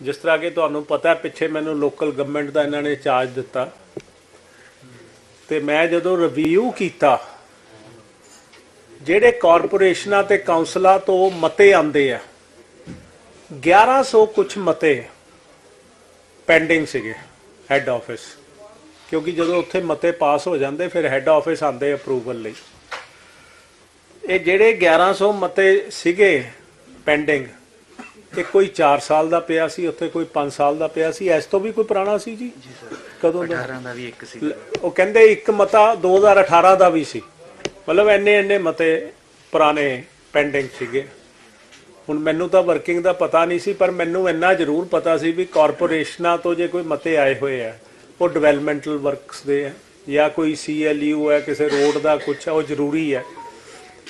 ਜਿਸ ਤਰ੍ਹਾਂ ਕਿ ਤੁਹਾਨੂੰ ਪਤਾ ਪਿੱਛੇ ਮੈਨੂੰ ਲੋਕਲ ਗਵਰਨਮੈਂਟ ਦਾ ਇਹਨਾਂ ਨੇ ਚਾਰਜ ਦਿੱਤਾ। ਤੇ ਮੈਂ ਜਦੋਂ ਰਿਵਿਊ ਕੀਤਾ, ਜਿਹੜੇ ਕਾਰਪੋਰੇਸ਼ਨਾਂ ਤੇ ਕਾਉਂਸਲਾਂ ਤੋਂ ਮਤੇ ਆਂਦੇ ਆ 1100 ਕੁਝ ਮਤੇ ਪੈਂਡਿੰਗ ਸੀਗੇ ਹੈੱਡ ਆਫਿਸ ਕਿਉਂਕਿ ਜਦੋਂ ਉੱਥੇ ਮਤੇ ਪਾਸ ਹੋ ਜਾਂਦੇ, ਫਿਰ ਹੈੱਡ ਆਫਿਸ ਆਂਦੇ ਅਪਰੂਵਲ ਲਈ। ਇਹ ਜਿਹੜੇ 1100 ਮਤੇ ਸੀਗੇ ਪੈਂਡਿੰਗ ਇਹ ਕੋਈ 4 ਸਾਲ ਦਾ ਪਿਆ ਸੀ ਉੱਥੇ ਕੋਈ 5 ਸਾਲ ਦਾ ਪਿਆ ਸੀ ਇਸ ਤੋਂ ਵੀ ਕੋਈ ਪੁਰਾਣਾ ਸੀ ਜੀ? ਜੀ ਸਰ ਕਦੋਂ ਦਾ? 18 ਦਾ ਵੀ ਇੱਕ ਸੀ। ਉਹ ਕਹਿੰਦੇ ਇੱਕ ਮਤਾ 2018 ਦਾ ਵੀ ਸੀ। ਮਤਲਬ ਇੰਨੇ ਇੰਨੇ ਮਤੇ ਪੁਰਾਣੇ ਪੈਂਡਿੰਗ ਸੀਗੇ। ਹੁਣ ਮੈਨੂੰ ਤਾਂ ਵਰਕਿੰਗ ਦਾ ਪਤਾ ਨਹੀਂ ਸੀ ਪਰ ਮੈਨੂੰ ਇੰਨਾ ਜ਼ਰੂਰ ਪਤਾ ਸੀ ਵੀ ਕਾਰਪੋਰੇਸ਼ਨਾਂ ਤੋਂ ਜੇ ਕੋਈ ਮਤੇ ਆਏ ਹੋਏ ਆ ਉਹ ਡਿਵੈਲਪਮੈਂਟਲ ਵਰਕਸ ਦੇ ਆ ਜਾਂ ਕੋਈ ਸੀਐਲਯੂ ਹੈ ਕਿਸੇ ਰੋਡ ਦਾ ਕੁਝ ਉਹ ਜ਼ਰੂਰੀ ਹੈ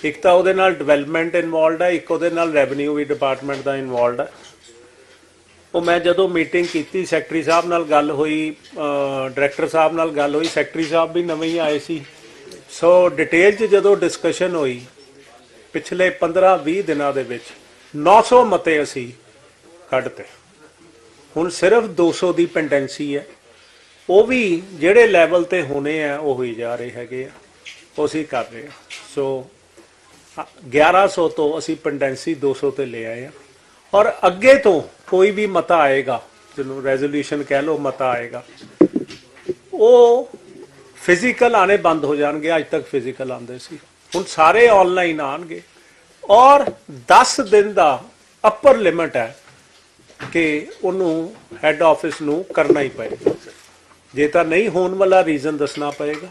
ਇੱਕ ਤਾਂ ਉਹਦੇ ਨਾਲ ਡਿਵੈਲਪਮੈਂਟ ਇਨਵੋਲਡ ਹੈ, ਇੱਕ ਉਹਦੇ ਨਾਲ ਰੈਵਨਿਊ ਵੀ ਡਿਪਾਰਟਮੈਂਟ ਦਾ ਇਨਵੋਲਡ ਹੈ। ਉਹ ਮੈਂ ਜਦੋਂ ਮੀਟਿੰਗ ਕੀਤੀ ਸੈਕਟਰੀ ਸਾਹਿਬ ਨਾਲ ਗੱਲ ਹੋਈ ਡਾਇਰੈਕਟਰ ਸਾਹਿਬ ਨਾਲ ਗੱਲ ਹੋਈ ਸੈਕਟਰੀ ਸਾਹਿਬ ਵੀ ਨਵੇਂ ਹੀ ਆਏ ਸੀ। ਸੋ ਡਿਟੇਲ 'ਚ ਜਦੋਂ ਡਿਸਕਸ਼ਨ ਹੋਈ, ਪਿਛਲੇ 15-20 ਦਿਨਾਂ ਦੇ ਵਿੱਚ 900 ਮਤੇ ਅਸੀਂ ਕੱਢਤੇ। ਹੁਣ ਸਿਰਫ 200 ਦੀ ਪੈਂਡੈਂਸੀ ਹੈ। ਉਹ ਵੀ ਜਿਹੜੇ ਲੈਵਲ ਤੇ ਹੋਣੇ ਆ, ਉਹ ਹੀ ਜਾ ਰਹੇ ਹੈਗੇ ਆ। ਉਹ ਅਸੀਂ ਕਰ ਰਹੇ ਆ ਸੋ 1100 ਤੋਂ ਅਸੀਂ ਪੈਂਡੈਂਸੀ 200 ਤੇ ਲੈ ਆਏ ਆ। ਔਰ ਅੱਗੇ ਤੋਂ ਕੋਈ ਵੀ ਮਤਾ ਆਏਗਾ, ਜਿਹਨੂੰ ਰੈਜ਼ੋਲੂਸ਼ਨ ਕਹਿ ਲਓ, ਮਤਾ ਆਏਗਾ, ਉਹ ਫਿਜ਼ੀਕਲ ਆਣੇ ਬੰਦ ਹੋ ਜਾਣਗੇ, ਅੱਜ ਤੱਕ ਫਿਜ਼ੀਕਲ ਆਉਂਦੇ ਸੀ। ਹੁਣ ਸਾਰੇ ਆਨਲਾਈਨ ਆਣਗੇ ਔਰ 10 ਦਿਨ ਦਾ ਅਪਰ ਲਿਮਟ ਹੈ ਕਿ ਉਹਨੂੰ ਹੈੱਡ ਆਫਿਸ ਨੂੰ ਕਰਨਾ ਹੀ ਪਏਗਾ। ਜੇ ਤਾਂ ਨਹੀਂ ਹੋਣ ਵਾਲਾ ਰੀਜ਼ਨ ਦੱਸਣਾ ਪਏਗਾ,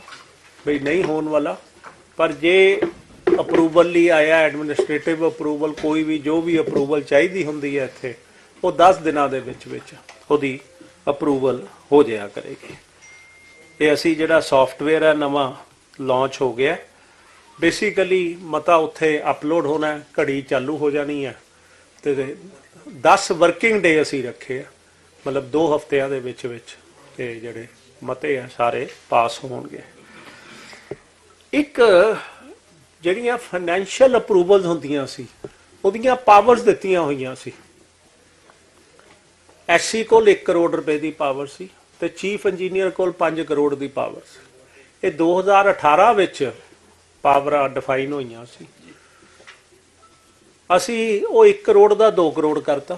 ਬਈ ਨਹੀਂ ਹੋਣ ਵਾਲਾ, ਪਰ ਜੇ ਅਪਰੂਵਲ ਲਈ ਆਇਆ ਐਡਮਿਨਿਸਟ੍ਰੇਟਿਵ ਅਪਰੂਵਲ ਕੋਈ ਵੀ, ਜੋ ਵੀ ਅਪਰੂਵਲ ਚਾਹੀਦੀ ਹੁੰਦੀ ਹੈ ਇੱਥੇ, ਉਹ 10 ਦਿਨਾਂ ਦੇ ਵਿੱਚ ਵਿੱਚ ਉਹਦੀ ਅਪਰੂਵਲ ਹੋ ਜਾਇਆ ਕਰੇਗੀ। ਇਹ ਅਸੀਂ ਜਿਹੜਾ ਸੌਫਟਵੇਅਰ ਹੈ, ਨਵਾਂ ਲਾਂਚ ਹੋ ਗਿਆ। ਬੇਸਿਕਲੀ ਮਤਾ ਉੱਥੇ ਅਪਲੋਡ ਹੋਣਾ ਹੈ, ਘੜੀ ਚਾਲੂ ਹੋ ਜਾਣੀ ਹੈ। ਤੇ 10 ਵਰਕਿੰਗ ਡੇ ਅਸੀਂ ਰੱਖੇ ਆ, ਮਤਲਬ 2 ਹਫ਼ਤਿਆਂ ਦੇ ਵਿੱਚ ਵਿੱਚ ਇਹ ਜਿਹੜੇ ਮਤੇ ਆ, ਸਾਰੇ ਪਾਸ ਹੋਣਗੇ। ਇੱਕ ਜਿਹੜੀਆਂ ਫਾਈਨੈਂਸ਼ੀਅਲ ਅਪਰੂਵਲਸ ਹੁੰਦੀਆਂ ਸੀ, ਉਹਦੀਆਂ ਪਾਵਰਸ ਦਿੱਤੀਆਂ ਹੋਈਆਂ ਸੀ। ਐਸਸੀ ਕੋਲ 1 ਕਰੋੜ ਰੁਪਏ ਦੀ ਪਾਵਰ ਸੀ ਤੇ ਚੀਫ ਇੰਜੀਨੀਅਰ ਕੋਲ 5 ਕਰੋੜ ਦੀ ਪਾਵਰ ਸੀ। ਇਹ 2018 ਵਿੱਚ ਪਾਵਰਾਂ ਡਿਫਾਈਨ ਹੋਈਆਂ ਸੀ। ਅਸੀਂ ਉਹ 1 ਕਰੋੜ ਦਾ 2 ਕਰੋੜ ਕਰਤਾ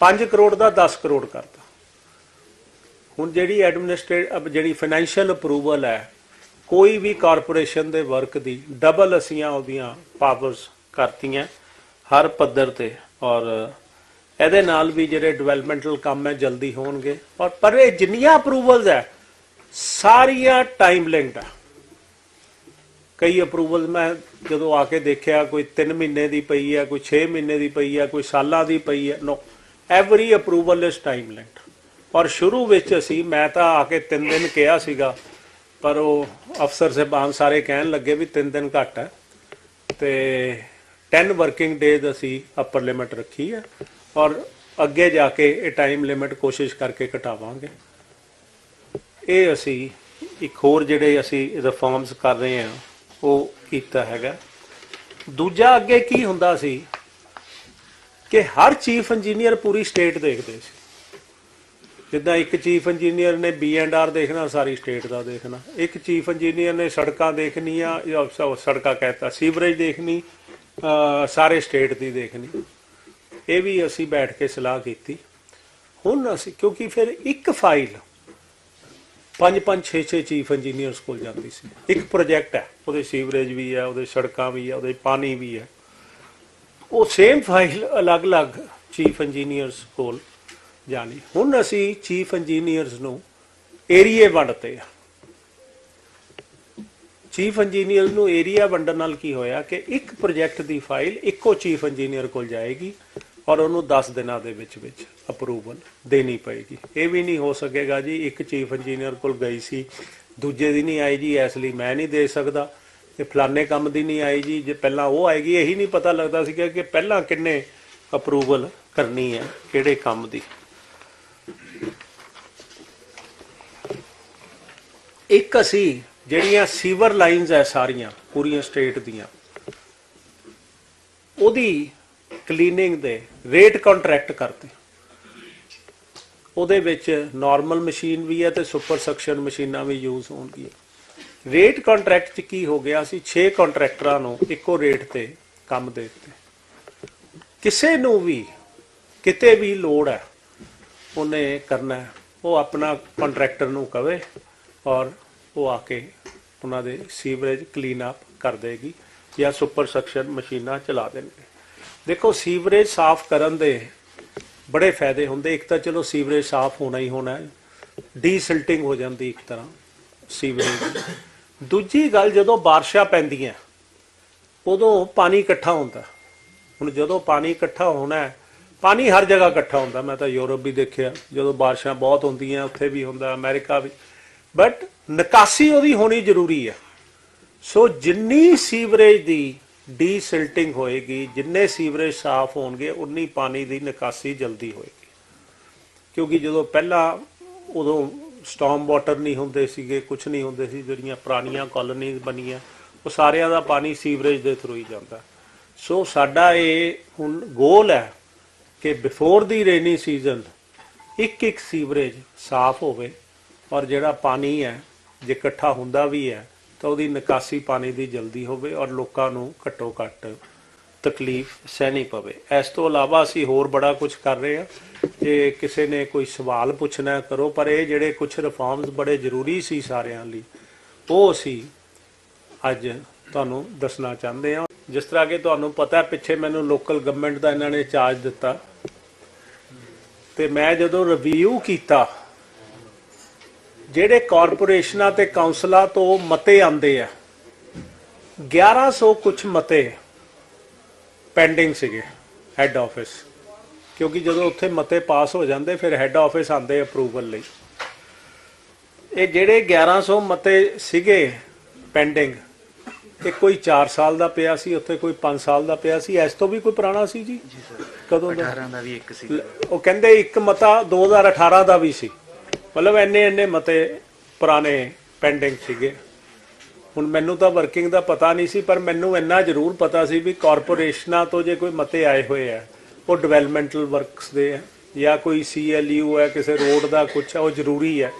5 ਕਰੋੜ ਦਾ 10 ਕਰੋੜ ਕਰਤਾ। ਹੁਣ ਜਿਹੜੀ ਐਡਮਿਨਿਸਟ੍ਰੇਟ ਜਿਹੜੀ ਫਾਈਨੈਂਸ਼ੀਅਲ ਅਪਰੂਵਲ ਹੈ ਕੋਈ ਵੀ ਕਾਰਪੋਰੇਸ਼ਨ ਦੇ ਵਰਕ ਦੀ ਡਬਲ ਅਸੀਂ ਉਹਦੀਆਂ ਪਾਵਰਸ ਕਰਤੀਆਂ ਹਰ ਪੱਧਰ ਤੇ ਔਰ ਇਹਦੇ ਨਾਲ ਵੀ ਜਿਹੜੇ ਡਿਵੈਲਪਮੈਂਟਲ ਕੰਮ ਹੈ, ਜਲਦੀ ਹੋਣਗੇ। ਔਰ ਪਰ ਇਹ ਜਿੰਨੀਆਂ ਅਪਰੂਵਲਸ ਹੈ, ਸਾਰੀਆਂ ਟਾਈਮ ਲਿੰਕਡ ਹੈ ਕਈ ਅਪਰੂਵਲ ਮੈਂ ਜਦੋਂ ਆ ਕੇ ਦੇਖਿਆ, ਕੋਈ 3 ਮਹੀਨੇ ਦੀ ਪਈ ਹੈ, ਕੋਈ 6 ਮਹੀਨੇ ਦੀ ਪਈ ਹੈ, ਕੋਈ ਸਾਲਾਂ ਦੀ ਪਈ ਹੈ no every approval is time linked ਔਰ ਸ਼ੁਰੂ ਵਿੱਚ ਅਸੀਂ, ਮੈਂ ਤਾਂ ਆ ਕੇ 3 ਦਿਨ ਕਿਹਾ ਸੀਗਾ ਪਰ ਉਹ ਅਫਸਰ ਸਾਹਿਬਾਨ ਸਾਰੇ ਕਹਿਣ ਲੱਗੇ ਵੀ 3 ਦਿਨ ਘੱਟ ਹੈ ਤੇ 10 ਵਰਕਿੰਗ ਡੇਜ਼ ਅਸੀਂ ਅਪਰ ਲਿਮਟ ਰੱਖੀ ਹੈ ਔਰ ਅੱਗੇ ਜਾ ਕੇ ਇਹ ਟਾਈਮ ਲਿਮਟ ਕੋਸ਼ਿਸ਼ ਕਰਕੇ ਘਟਾਵਾਂਗੇ। ਇਹ ਅਸੀਂ ਇੱਕ ਹੋਰ ਜਿਹੜੇ ਅਸੀਂ ਰਿਫਾਰਮਸ ਕਰ ਰਹੇ ਹਾਂ, ਉਹ ਕੀਤਾ ਹੈਗਾ। ਦੂਜਾ ਅੱਗੇ ਕੀ ਹੁੰਦਾ ਸੀ ਕਿ ਹਰ ਚੀਫ ਇੰਜੀਨੀਅਰ ਪੂਰੀ ਸਟੇਟ ਦੇਖਦੇ ਸੀ। ਜਿੱਦਾਂ ਇੱਕ ਚੀਫ ਇੰਜੀਨੀਅਰ ਨੇ ਬੀ ਐਂਡ ਆਰ ਦੇਖਣਾ, ਸਾਰੀ ਸਟੇਟ ਦਾ ਦੇਖਣਾ। ਇੱਕ ਚੀਫ ਇੰਜੀਨੀਅਰ ਨੇ ਸੜਕਾਂ ਦੇਖਣੀਆਂ ਸੜਕਾਂ ਕਹਿਤਾ ਸੀਵਰੇਜ ਦੇਖਣੀ ਸਾਰੇ ਸਟੇਟ ਦੀ ਦੇਖਣੀ। ਇਹ ਵੀ ਅਸੀਂ ਬੈਠ ਕੇ ਸਲਾਹ ਕੀਤੀ। ਹੁਣ ਅਸੀਂ, ਕਿਉਂਕਿ ਫਿਰ ਇੱਕ ਫਾਈਲ ਪੰਜ ਪੰਜ 6 6 ਚੀਫ ਇੰਜੀਨੀਅਰਸ ਕੋਲ ਜਾਂਦੀ ਸੀ। ਇੱਕ ਪ੍ਰੋਜੈਕਟ ਹੈ, ਉਹਦੇ ਸੀਵਰੇਜ ਵੀ ਹੈ, ਉਹਦੇ ਸੜਕਾਂ ਵੀ ਹੈ, ਉਹਦੇ ਪਾਣੀ ਵੀ ਹੈ। ਉਹ ਸੇਮ ਫਾਈਲ ਅਲੱਗ-ਅਲੱਗ ਚੀਫ ਇੰਜੀਨੀਅਰਸ ਕੋਲ ਜਾਣੀ। ਹੁਣ ਅਸੀਂ ਚੀਫ ਇੰਜੀਨੀਅਰਸ ਨੂੰ ਏਰੀਏ ਵੰਡਤੇ ਆ। ਚੀਫ ਇੰਜੀਨੀਅਰ ਨੂੰ ਏਰੀਆ ਵੰਡਣ ਨਾਲ ਕੀ ਹੋਇਆ ਕਿ ਇੱਕ ਪ੍ਰੋਜੈਕਟ ਦੀ ਫਾਈਲ ਇੱਕੋ ਚੀਫ ਇੰਜੀਨੀਅਰ ਕੋਲ ਜਾਏਗੀ ਔਰ ਉਹਨੂੰ 10 ਦਿਨਾਂ ਦੇ ਵਿੱਚ ਵਿੱਚ ਅਪਰੂਵਲ ਦੇਣੀ ਪਏਗੀ। ਇਹ ਵੀ ਨਹੀਂ ਹੋ ਸਕੇਗਾ ਜੀ, ਇੱਕ ਚੀਫ ਇੰਜੀਨੀਅਰ ਕੋਲ ਗਈ ਸੀ, ਦੂਜੇ ਦੀ ਨਹੀਂ ਆਈ ਜੀ, ਇਸ ਲਈ ਮੈਂ ਨਹੀਂ ਦੇ ਸਕਦਾ। ਤੇ ਫਲਾਣੇ ਕੰਮ ਦੀ ਨਹੀਂ ਆਈ ਜੀ, ਜੇ ਪਹਿਲਾਂ ਉਹ ਆਏਗੀ, ਇਹੀ ਨਹੀਂ ਪਤਾ ਲੱਗਦਾ ਸੀ ਕਿ ਪਹਿਲਾਂ ਕਿੰਨੇ ਅਪਰੂਵਲ ਕਰਨੀ ਹੈ, ਕਿਹੜੇ ਕੰਮ ਦੀ। ਇੱਕ ਅਸੀਂ ਜਿਹੜੀਆਂ ਸੀਵਰ ਲਾਈਨਸ ਐ ਸਾਰੀਆਂ, ਪੂਰੀਆਂ ਸਟੇਟ ਦੀਆਂ, ਉਹਦੀ ਕਲੀਨਿੰਗ ਦੇ ਰੇਟ ਕੰਟਰੈਕਟ ਕਰਤੇ ਉਹਦੇ ਵਿੱਚ ਨਾਰਮਲ ਮਸ਼ੀਨ ਵੀ ਹੈ ਤੇ ਸੁਪਰ ਸਕਸ਼ਨ ਮਸ਼ੀਨਾਂ ਵੀ ਯੂਜ਼ ਹੋਣਗੀਆਂ। ਰੇਟ ਕੰਟਰੈਕਟ 'ਚ ਕੀ ਹੋ ਗਿਆ ਸੀ 6 ਕੰਟਰੈਕਟਰਾਂ ਨੂੰ ਇੱਕੋ ਰੇਟ ਤੇ ਕੰਮ ਦੇ ਦਿੱਤੇ। ਕਿਸੇ ਨੂੰ ਵੀ ਕਿਤੇ ਵੀ ਲੋੜ ਹੈ ਉਹਨੇ ਕਰਨਾ ਉਹ ਆਪਣਾ ਕੰਟਰੈਕਟਰ ਨੂੰ ਕਵੇ ਔਰ ਉਹ ਆ ਕੇ ਉਹਨਾਂ ਦੇ ਸੀਵਰੇਜ ਕਲੀਨ ਅਪ ਕਰ ਦੇਗੀ ਜਾਂ ਸੁਪਰ ਸਕਸ਼ਨ ਮਸ਼ੀਨਾਂ ਚਲਾ ਦੇਣਗੇ। ਦੇਖੋ, ਸੀਵਰੇਜ ਸਾਫ਼ ਕਰਨ ਦੇ ਬੜੇ ਫਾਇਦੇ ਹੁੰਦੇ। ਇੱਕ ਤਾਂ ਚਲੋ ਸੀਵਰੇਜ ਸਾਫ਼ ਹੋਣਾ ਹੀ ਹੋਣਾ ਹੈ। ਡੀਸਿਲਟਿੰਗ ਹੋ ਜਾਂਦੀ ਇੱਕ ਤਰ੍ਹਾਂ ਸੀਵਰੇਜ ਦੂਜੀ ਗੱਲ, ਜਦੋਂ ਬਾਰਿਸ਼ਾਂ ਪੈਂਦੀਆਂ, ਉਦੋਂ ਪਾਣੀ ਇਕੱਠਾ ਹੁੰਦਾ। ਹੁਣ ਜਦੋਂ ਪਾਣੀ ਇਕੱਠਾ ਹੋਣਾ ਪਾਣੀ ਹਰ ਜਗ੍ਹਾ ਇਕੱਠਾ ਹੁੰਦਾ। ਮੈਂ ਤਾਂ ਯੂਰਪ ਵੀ ਦੇਖਿਆ, ਜਦੋਂ ਬਾਰਿਸ਼ਾਂ ਬਹੁਤ ਹੁੰਦੀਆਂ, ਉੱਥੇ ਵੀ ਹੁੰਦਾ, ਅਮਰੀਕਾ ਵੀ। ਬਟ ਨਿਕਾਸੀ ਉਹਦੀ ਹੋਣੀ ਜ਼ਰੂਰੀ ਹੈ ਸੋ ਜਿੰਨੀ ਸੀਵਰੇਜ ਦੀ ਡੀਸਿਲਟਿੰਗ ਹੋਏਗੀ, ਜਿੰਨੇ ਸੀਵਰੇਜ ਸਾਫ਼ ਹੋਣਗੇ, ਉਨੀ ਪਾਣੀ ਦੀ ਨਿਕਾਸੀ ਜਲਦੀ ਹੋਏਗੀ। ਕਿਉਂਕਿ ਜਦੋਂ ਪਹਿਲਾਂ ਉਦੋਂ ਸਟਾਰਮ ਵਾਟਰ ਨਹੀਂ ਹੁੰਦੇ ਸੀਗੇ ਕੁਝ ਨਹੀਂ ਹੁੰਦੇ ਸੀ, ਜਿਹੜੀਆਂ ਪੁਰਾਣੀਆਂ ਕਾਲੋਨੀਜ਼ ਬਣੀਆਂ, ਉਹ ਸਾਰਿਆਂ ਦਾ ਪਾਣੀ ਸੀਵਰੇਜ ਦੇ ਥਰੂ ਹੀ ਜਾਂਦਾ। ਸੋ ਸਾਡਾ ਇਹ ਹੁਣ ਗੋਲ ਹੈ ਕਿ ਬਿਫੋਰ ਦੀ ਰੇਨੀ ਸੀਜ਼ਨ ਇੱਕ ਇੱਕ ਸੀਵਰੇਜ ਸਾਫ਼ ਹੋਵੇ ਔਰ ਜਿਹੜਾ ਪਾਣੀ ਹੈ, ਜੇ ਇਕੱਠਾ ਹੁੰਦਾ ਵੀ ਹੈ, ਤਾਂ ਉਹਦੀ ਨਿਕਾਸੀ ਪਾਣੀ ਦੀ ਜਲਦੀ ਹੋਵੇ ਔਰ ਲੋਕਾਂ ਨੂੰ ਘੱਟੋ ਘੱਟ ਤਕਲੀਫ ਸਹਿਣੀ ਪਵੇ। ਇਸ ਤੋਂ ਇਲਾਵਾ ਅਸੀਂ ਹੋਰ ਬੜਾ ਕੁਝ ਕਰ ਰਹੇ ਹਾਂ। ਜੇ ਕਿਸੇ ਨੇ ਕੋਈ ਸਵਾਲ ਪੁੱਛਣਾ ਕਰੋ, ਪਰ ਇਹ ਜਿਹੜੇ ਕੁਝ ਰਿਫਾਰਮਸ ਬੜੇ ਜ਼ਰੂਰੀ ਸੀ ਸਾਰਿਆਂ ਲਈ, ਉਹ ਅਸੀਂ ਅੱਜ ਤੁਹਾਨੂੰ ਦੱਸਣਾ ਚਾਹੁੰਦੇ ਹਾਂ। ਜਿਸ ਤਰ੍ਹਾਂ ਕਿ ਤੁਹਾਨੂੰ ਪਤਾ, ਪਿੱਛੇ ਮੈਨੂੰ ਲੋਕਲ ਗਵਰਨਮੈਂਟ ਦਾ ਇਹਨਾਂ ਨੇ ਚਾਰਜ ਦਿੱਤਾ। ਤੇ ਮੈਂ ਜਦੋਂ ਰਿਵਿਊ ਕੀਤਾ ਜਿਹੜੇ ਕਾਰਪੋਰੇਸ਼ਨਾਂ ਤੇ ਕਾਉਂਸਲਾਂ ਤੋਂ ਮਤੇ ਆਂਦੇ ਆ 1100 ਕੁਝ ਮਤੇ ਪੈਂਡਿੰਗ ਸੀਗੇ ਹੈੱਡ ਆਫਿਸ ਕਿਉਂਕਿ ਜਦੋਂ ਉੱਥੇ ਮਤੇ ਪਾਸ ਹੋ ਜਾਂਦੇ ਫਿਰ ਹੈੱਡ ਆਫਿਸ ਆਂਦੇ ਅਪਰੂਵਲ ਲਈ। ਇਹ ਜਿਹੜੇ 1100 ਮਤੇ ਸੀਗੇ ਪੈਂਡਿੰਗ ਇਹ ਕੋਈ 4 ਸਾਲ ਦਾ ਪਿਆ ਸੀ ਉੱਥੇ ਕੋਈ 5 ਸਾਲ ਦਾ ਪਿਆ ਸੀ। ਇਸ ਤੋਂ ਵੀ ਕੋਈ ਪੁਰਾਣਾ ਸੀ ਜੀ? ਜੀ ਸਰ ਕਦੋਂ ਦਾ? 18 ਦਾ ਵੀ ਇੱਕ ਸੀ ਉਹ ਕਹਿੰਦੇ ਇੱਕ ਮਤਾ 2018 ਦਾ ਵੀ ਸੀ। ਮਤਲਬ ਇੰਨੇ ਇੰਨੇ ਮਤੇ ਪੁਰਾਣੇ ਪੈਂਡਿੰਗ ਸੀਗੇ। ਹੁਣ ਮੈਨੂੰ ਤਾਂ ਵਰਕਿੰਗ ਦਾ ਪਤਾ ਨਹੀਂ ਸੀ, ਪਰ ਮੈਨੂੰ ਇੰਨਾ ਜ਼ਰੂਰ ਪਤਾ ਸੀ ਵੀ ਕਾਰਪੋਰੇਸ਼ਨਾਂ ਤੋਂ ਜੇ ਕੋਈ ਮਤੇ ਆਏ ਹੋਏ ਆ, ਉਹ ਡਿਵੈਲਪਮੈਂਟਲ ਵਰਕਸ ਦੇ ਆ, ਜਾਂ ਕੋਈ ਸੀਐਲਯੂ ਹੈ ਕਿਸੇ ਰੋਡ ਦਾ ਕੁਝ ਹੈ ਉਹ ਜ਼ਰੂਰੀ ਹੈ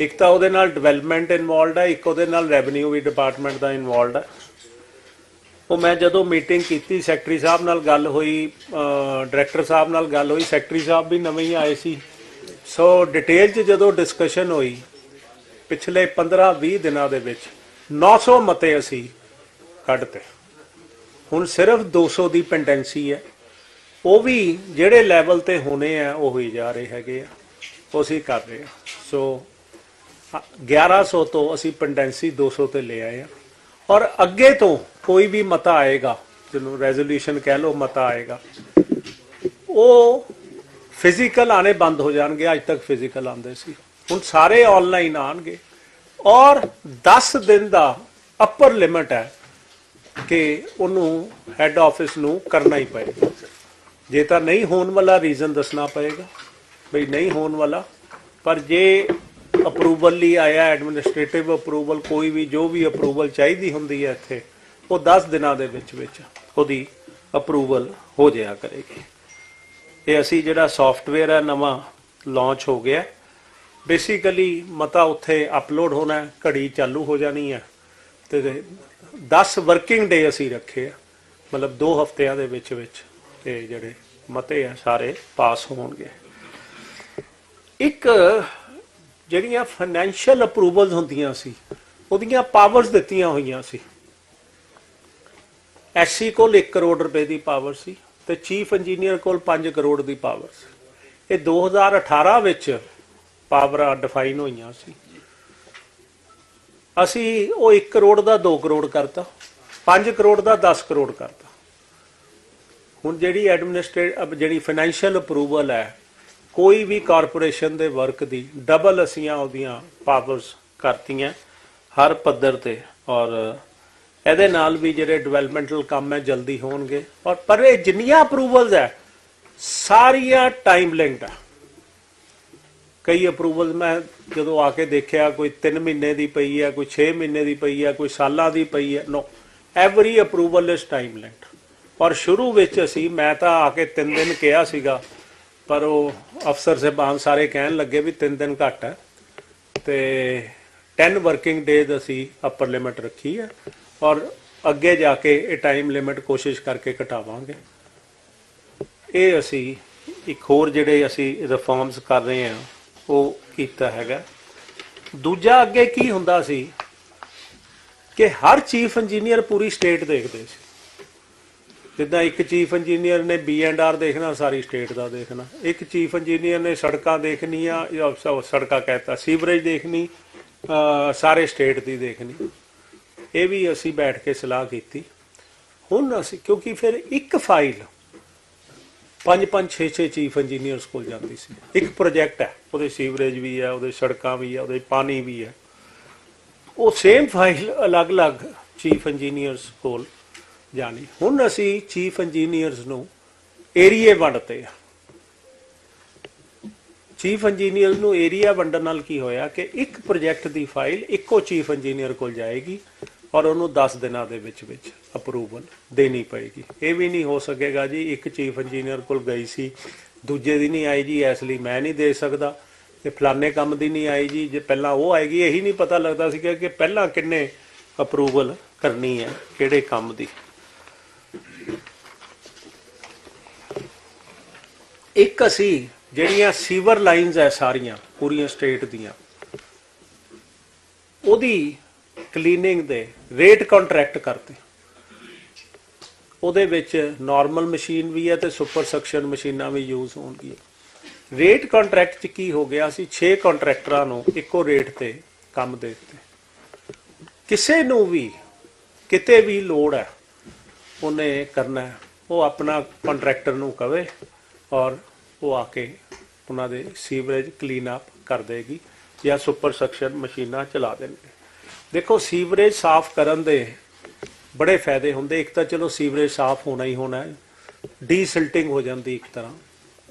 ਇੱਕ ਤਾਂ ਉਹਦੇ ਨਾਲ ਡਿਵੈਲਪਮੈਂਟ ਇਨਵੋਲਡ ਹੈ ਇੱਕ ਉਹਦੇ ਨਾਲ ਰੈਵਨਿਊ ਵੀ ਡਿਪਾਰਟਮੈਂਟ ਦਾ ਇਨਵੋਲਡ ਹੈ ਉਹ ਮੈਂ ਜਦੋਂ ਮੀਟਿੰਗ ਕੀਤੀ ਸੈਕਟਰੀ ਸਾਹਿਬ ਨਾਲ ਗੱਲ ਹੋਈ ਡਾਇਰੈਕਟਰ ਸਾਹਿਬ ਨਾਲ ਗੱਲ ਹੋਈ ਸੈਕਟਰੀ ਸਾਹਿਬ ਵੀ ਨਵੇਂ ਹੀ ਆਏ ਸੀ। ਸੋ ਡਿਟੇਲ 'ਚ ਜਦੋਂ ਡਿਸਕਸ਼ਨ ਹੋਈ, ਪਿਛਲੇ 15-20 ਦਿਨਾਂ ਦੇ ਵਿੱਚ 900 ਮਤੇ ਅਸੀਂ ਕੱਢਤੇ। ਹੁਣ ਸਿਰਫ 200 ਦੀ ਪੈਂਡੈਂਸੀ ਹੈ। ਉਹ ਵੀ ਜਿਹੜੇ ਲੈਵਲ ਤੇ ਹੋਣੇ ਆ, ਉਹ ਹੀ ਜਾ ਰਹੇ ਹੈਗੇ ਆ। ਉਹ ਅਸੀਂ ਕਰ ਰਹੇ ਆ। ਸੋ ਅ- 1100 ਤੋਂ ਅਸੀਂ ਪੈਂਡੈਂਸੀ 200 ਤੇ ਲੈ ਆਏ ਆ। ਔਰ ਅੱਗੇ ਤੋਂ ਕੋਈ ਵੀ ਮਤਾ ਆਏਗਾ, ਜਿਹਨੂੰ ਰੈਜ਼ੋਲੂਸ਼ਨ ਕਹਿ ਲਓ ਮਤਾ ਆਏਗਾ, ਉਹ ਫਿਜ਼ੀਕਲ ਆਣੇ ਬੰਦ ਹੋ ਜਾਣਗੇ, ਅੱਜ ਤੱਕ ਫਿਜ਼ੀਕਲ ਆਉਂਦੇ ਸੀ। ਹੁਣ ਸਾਰੇ ਆਨਲਾਈਨ ਆਣਗੇ ਔਰ 10 ਦਿਨ ਦਾ ਅਪਰ ਲਿਮਟ ਹੈ ਕਿ ਉਹਨੂੰ ਹੈੱਡ ਆਫਿਸ ਨੂੰ ਕਰਨਾ ਹੀ ਪਏਗਾ। ਜੇ ਤਾਂ ਨਹੀਂ ਹੋਣ ਵਾਲਾ ਰੀਜ਼ਨ ਦੱਸਣਾ ਪਏਗਾ ਬਈ ਨਹੀਂ ਹੋਣ ਵਾਲਾ, ਪਰ ਜੇ ਅਪਰੂਵਲ ਲਈ ਆਇਆ ਐਡਮਿਨਿਸਟ੍ਰੇਟਿਵ ਅਪਰੂਵਲ ਕੋਈ ਵੀ ਜੋ ਵੀ ਅਪਰੂਵਲ ਚਾਹੀਦੀ ਹੁੰਦੀ ਹੈ ਇੱਥੇ, ਉਹ 10 ਦਿਨਾਂ ਦੇ ਵਿੱਚ ਵਿੱਚ ਉਹਦੀ ਅਪਰੂਵਲ ਹੋ ਜਾਇਆ ਕਰੇਗੀ। ਇਹ ਅਸੀਂ ਜਿਹੜਾ ਸੌਫਟਵੇਅਰ ਹੈ ਨਵਾਂ ਲਾਂਚ ਹੋ ਗਿਆ। ਬੇਸਿਕਲੀ ਮਤਾ ਉੱਥੇ ਅਪਲੋਡ ਹੋਣਾ ਘੜੀ ਚਾਲੂ ਹੋ ਜਾਣੀ ਹੈ। ਤੇ 10 ਵਰਕਿੰਗ ਡੇ ਅਸੀਂ ਰੱਖੇ ਆ, ਮਤਲਬ 2 ਹਫ਼ਤਿਆਂ ਦੇ ਵਿੱਚ ਵਿੱਚ ਤੇ ਜਿਹੜੇ ਮਤੇ ਆ ਸਾਰੇ ਪਾਸ ਹੋਣਗੇ। ਇੱਕ ਜਿਹੜੀਆਂ ਫਾਈਨੈਂਸ਼ੀਅਲ ਅਪਰੂਵਲਸ ਹੁੰਦੀਆਂ ਸੀ, ਉਹਦੀਆਂ ਪਾਵਰਸ ਦਿੱਤੀਆਂ ਹੋਈਆਂ ਸੀ। ਐਸਸੀ ਕੋਲ 1 ਕਰੋੜ ਰੁਪਏ ਦੀ ਪਾਵਰ ਸੀ। ਤੇ ਚੀਫ ਇੰਜੀਨੀਅਰ ਕੋਲ 5 ਕਰੋੜ ਦੀ ਪਾਵਰ ਸੀ। ਇਹ 2018 ਵਿੱਚ ਪਾਵਰਾਂ ਡਿਫਾਈਨ ਹੋਈਆਂ ਸੀ। ਅਸੀਂ ਉਹ 1 ਕਰੋੜ ਦਾ 2 ਕਰੋੜ ਕਰਤਾ 5 ਕਰੋੜ ਦਾ 10 ਕਰੋੜ ਕਰਤਾ। ਹੁਣ ਜਿਹੜੀ ਐਡਮਿਨਿਸਟ੍ਰੇਟ ਜਿਹੜੀ ਫਾਈਨੈਂਸ਼ੀਅਲ ਅਪਰੂਵਲ ਹੈ, ਕੋਈ ਵੀ ਕਾਰਪੋਰੇਸ਼ਨ ਦੇ ਵਰਕ ਦੀ ਡਬਲ ਅਸੀਂ ਉਹਦੀਆਂ ਪਾਵਰਸ ਕਰਤੀਆਂ, ਹਰ ਪੱਧਰ ਤੇ ਔਰ ਇਹਦੇ ਨਾਲ ਵੀ ਜਿਹੜੇ ਡਿਵੈਲਪਮੈਂਟਲ ਕੰਮ ਹੈ, ਜਲਦੀ ਹੋਣਗੇ। ਔਰ ਪਰ ਇਹ ਜਿੰਨੀਆਂ ਅਪਰੂਵਲਸ ਹੈ, ਸਾਰੀਆਂ ਟਾਈਮ ਲਿੰਕਡ ਹੈ ਕਈ ਅਪਰੂਵਲ ਮੈਂ ਜਦੋਂ ਆ ਕੇ ਦੇਖਿਆ, ਕੋਈ 3 ਮਹੀਨੇ ਦੀ ਪਈ ਹੈ, ਕੋਈ 6 ਮਹੀਨੇ ਦੀ ਪਈ ਹੈ, ਕੋਈ ਸਾਲਾਂ ਦੀ ਪਈ ਹੈ no every approval is time linked ਔਰ ਸ਼ੁਰੂ ਵਿੱਚ ਅਸੀਂ, ਮੈਂ ਤਾਂ ਆ ਕੇ 3 ਦਿਨ ਕਿਹਾ ਸੀਗਾ, ਪਰ ਉਹ ਅਫਸਰ ਸਾਹਿਬਾਨ ਸਾਰੇ ਕਹਿਣ ਲੱਗੇ ਵੀ 3 ਦਿਨ ਘੱਟ ਹੈ। ਤੇ 10 ਵਰਕਿੰਗ ਡੇਜ਼ ਅਸੀਂ ਅਪਰ ਲਿਮਿਟ ਰੱਖੀ ਹੈ। ਔਰ ਅੱਗੇ ਜਾ ਕੇ ਇਹ ਟਾਈਮ ਲਿਮਿਟ ਕੋਸ਼ਿਸ਼ ਕਰਕੇ ਘਟਾਵਾਂਗੇ। ਇਹ ਅਸੀਂ ਇੱਕ ਹੋਰ ਜਿਹੜੇ ਅਸੀਂ ਰਿਫਾਰਮਸ ਕਰ ਰਹੇ ਹਾਂ, ਉਹ ਕੀਤਾ ਹੈਗਾ। ਦੂਜਾ ਅੱਗੇ ਕੀ ਹੁੰਦਾ ਸੀ ਕਿ ਹਰ ਚੀਫ ਇੰਜੀਨੀਅਰ ਪੂਰੀ ਸਟੇਟ ਦੇਖਦੇ ਸੀ। ਜਿੱਦਾਂ ਇੱਕ ਚੀਫ ਇੰਜੀਨੀਅਰ ਨੇ ਬੀ ਐਂਡ ਆਰ ਦੇਖਣਾ, ਸਾਰੀ ਸਟੇਟ ਦਾ ਦੇਖਣਾ। ਇੱਕ ਚੀਫ ਇੰਜੀਨੀਅਰ ਨੇ ਸੜਕਾਂ ਦੇਖਣੀਆਂ, ਜਾਂ ਸੜਕਾਂ ਕਹਿਤਾ ਸੀਵਰੇਜ ਦੇਖਣੀ ਸਾਰੇ ਸਟੇਟ ਦੀ ਦੇਖਣੀ। ਇਹ ਵੀ ਅਸੀਂ ਬੈਠ ਕੇ ਸਲਾਹ ਕੀਤੀ। ਹੁਣ ਅਸੀਂ, ਕਿਉਂਕਿ ਫਿਰ ਇੱਕ ਫਾਈਲ ਪੰਜ ਪੰਜ 6 6 ਚੀਫ ਇੰਜੀਨੀਅਰਸ ਕੋਲ ਜਾਂਦੀ ਸੀ। ਇੱਕ ਪ੍ਰੋਜੈਕਟ ਹੈ, ਉਹਦੇ ਸੀਵਰੇਜ ਵੀ ਹੈ, ਉਹਦੇ ਸੜਕਾਂ ਵੀ ਹੈ, ਉਹਦੇ ਪਾਣੀ ਵੀ ਹੈ। ਉਹ ਸੇਮ ਫਾਈਲ ਅਲੱਗ-ਅਲੱਗ ਚੀਫ ਇੰਜੀਨੀਅਰਸ ਕੋਲ ਜਾਣੀ। ਹੁਣ ਅਸੀਂ ਚੀਫ ਇੰਜੀਨੀਅਰਸ ਨੂੰ ਏਰੀਏ ਵੰਡਤੇ ਆ ਚੀਫ ਇੰਜੀਨੀਅਰ ਨੂੰ ਏਰੀਆ ਵੰਡਣ ਨਾਲ ਕੀ ਹੋਇਆ ਕਿ ਇੱਕ ਪ੍ਰੋਜੈਕਟ ਦੀ ਫਾਈਲ ਇੱਕੋ ਚੀਫ ਇੰਜੀਨੀਅਰ ਕੋਲ ਜਾਏਗੀ। ਔਰ ਉਹਨੂੰ 10 ਦਿਨਾਂ ਦੇ ਵਿੱਚ ਵਿੱਚ ਅਪਰੂਵਲ ਦੇਣੀ ਪਏਗੀ। ਇਹ ਵੀ ਨਹੀਂ ਹੋ ਸਕੇਗਾ ਜੀ, ਇੱਕ ਚੀਫ ਇੰਜੀਨੀਅਰ ਕੋਲ ਗਈ ਸੀ, ਦੂਜੇ ਦੀ ਨਹੀਂ ਆਈ ਜੀ, ਇਸ ਲਈ ਮੈਂ ਨਹੀਂ ਦੇ ਸਕਦਾ। ਤੇ ਫਲਾਣੇ ਕੰਮ ਦੀ ਨਹੀਂ ਆਈ ਜੀ, ਜੇ ਪਹਿਲਾਂ ਉਹ ਆਏਗੀ, ਇਹੀ ਨਹੀਂ ਪਤਾ ਲੱਗਦਾ ਸੀ ਕਿ ਪਹਿਲਾਂ ਕਿੰਨੇ ਅਪਰੂਵਲ ਕਰਨੀ ਹੈ, ਕਿਹੜੇ ਕੰਮ ਦੀ। ਇੱਕ ਅਸੀਂ ਜਿਹੜੀਆਂ ਸੀਵਰ ਲਾਈਨਸ ਐ ਸਾਰੀਆਂ, ਪੂਰੀਆਂ ਸਟੇਟ ਦੀਆਂ, ਉਹਦੀ ਕਲੀਨਿੰਗ ਦੇ ਰੇਟ ਕੰਟਰੈਕਟ ਕਰਤੇ। ਉਹਦੇ ਵਿੱਚ ਨਾਰਮਲ ਮਸ਼ੀਨ ਵੀ ਹੈ ਤੇ ਸੁਪਰ ਸਕਸ਼ਨ ਮਸ਼ੀਨਾਂ ਵੀ ਯੂਜ਼ ਹੋਣਗੀਆਂ। ਰੇਟ ਕੰਟਰੈਕਟ 'ਚ ਕੀ ਹੋ ਗਿਆ ਸੀ? 6 ਕੰਟਰੈਕਟਰਾਂ ਨੂੰ ਇੱਕੋ ਰੇਟ ਤੇ ਕੰਮ ਦੇ ਦਿੱਤੇ। ਕਿਸੇ ਨੂੰ ਵੀ ਕਿਤੇ ਵੀ ਲੋੜ ਹੈ, ਉਹਨੇ ਕਰਨਾ ਉਹ ਆਪਣਾ ਕੰਟਰੈਕਟਰ ਨੂੰ ਕਵੇ ਔਰ ਉਹ ਆ ਕੇ ਉਹਨਾਂ ਦੇ ਸੀਵਰੇਜ ਕਲੀਨ ਅਪ ਕਰ ਦੇਗੀ ਜਾਂ ਸੁਪਰ ਸਕਸ਼ਨ ਮਸ਼ੀਨਾਂ ਚਲਾ ਦੇਣਗੇ ਦੇਖੋ, ਸੀਵਰੇਜ ਸਾਫ਼ ਕਰਨ ਦੇ ਬੜੇ ਫਾਇਦੇ ਹੁੰਦੇ। ਇੱਕ ਤਾਂ ਚਲੋ, ਸੀਵਰੇਜ ਸਾਫ਼ ਹੋਣਾ ਹੀ ਹੋਣਾ ਹੈ। ਡੀਸਿਲਟਿੰਗ ਹੋ ਜਾਂਦੀ ਇੱਕ ਤਰ੍ਹਾਂ,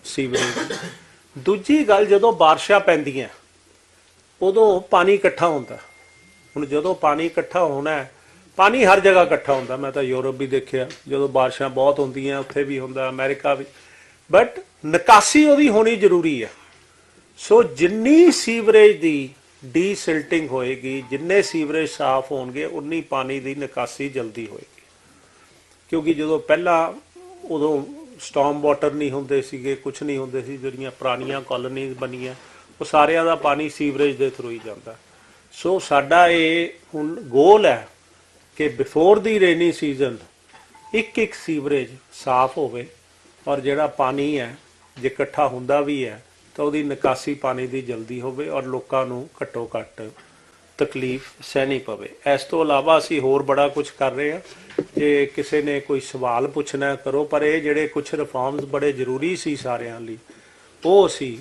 ਸੀਵਰੇਜ ਦੂਜੀ ਗੱਲ, ਜਦੋਂ ਬਾਰਿਸ਼ਾਂ ਪੈਂਦੀਆਂ, ਉਦੋਂ ਪਾਣੀ ਇਕੱਠਾ ਹੁੰਦਾ। ਹੁਣ ਜਦੋਂ ਪਾਣੀ ਇਕੱਠਾ ਹੋਣਾ ਪਾਣੀ ਹਰ ਜਗ੍ਹਾ ਇਕੱਠਾ ਹੁੰਦਾ। ਮੈਂ ਤਾਂ ਯੂਰਪ ਵੀ ਦੇਖਿਆ, ਜਦੋਂ ਬਾਰਿਸ਼ਾਂ ਬਹੁਤ ਹੁੰਦੀਆਂ, ਉੱਥੇ ਵੀ ਹੁੰਦਾ, ਅਮਰੀਕਾ ਵੀ। ਬਟ ਨਿਕਾਸੀ ਉਹਦੀ ਹੋਣੀ ਜ਼ਰੂਰੀ ਹੈ। ਸੋ ਜਿੰਨੀ ਸੀਵਰੇਜ ਦੀ ਡੀਸਿਲਟਿੰਗ ਹੋਏਗੀ, ਜਿੰਨੇ ਸੀਵਰੇਜ ਸਾਫ਼ ਹੋਣਗੇ, ਉਨੀ ਪਾਣੀ ਦੀ ਨਿਕਾਸੀ ਜਲਦੀ ਹੋਏਗੀ। ਕਿਉਂਕਿ ਜਦੋਂ ਪਹਿਲਾਂ ਉਦੋਂ ਸਟਾਰਮ ਵਾਟਰ ਨਹੀਂ ਹੁੰਦੇ ਸੀਗੇ ਕੁਝ ਨਹੀਂ ਹੁੰਦੇ ਸੀ, ਜਿਹੜੀਆਂ ਪੁਰਾਣੀਆਂ ਕਾਲੋਨੀਜ਼ ਬਣੀਆਂ, ਉਹ ਸਾਰਿਆਂ ਦਾ ਪਾਣੀ ਸੀਵਰੇਜ ਦੇ ਥਰੂ ਹੀ ਜਾਂਦਾ। ਸੋ ਸਾਡਾ ਇਹ ਹੁਣ ਗੋਲ ਹੈ ਕਿ ਬਿਫੋਰ ਦੀ ਰੇਨੀ ਸੀਜ਼ਨ ਇੱਕ ਇੱਕ ਸੀਵਰੇਜ ਸਾਫ਼ ਹੋਵੇ, ਔਰ ਜਿਹੜਾ ਪਾਣੀ ਹੈ, ਜੇ ਇਕੱਠਾ ਹੁੰਦਾ ਵੀ ਹੈ ਤਾਂ ਉਹਦੀ ਨਿਕਾਸੀ ਪਾਣੀ ਦੀ ਜਲਦੀ ਹੋਵੇ ਔਰ ਲੋਕਾਂ ਨੂੰ ਘੱਟੋ ਘੱਟ ਤਕਲੀਫ ਸਹਿਣੀ ਪਵੇ। ਇਸ ਤੋਂ ਇਲਾਵਾ ਅਸੀਂ ਹੋਰ ਬੜਾ ਕੁਝ ਕਰ ਰਹੇ ਹਾਂ। ਜੇ ਕਿਸੇ ਨੇ ਕੋਈ ਸਵਾਲ ਪੁੱਛਣਾ ਕਰੋ, ਪਰ ਇਹ ਜਿਹੜੇ ਕੁਝ ਰਿਫਾਰਮਸ ਬੜੇ ਜ਼ਰੂਰੀ ਸੀ ਸਾਰਿਆਂ ਲਈ, ਉਹ ਅਸੀਂ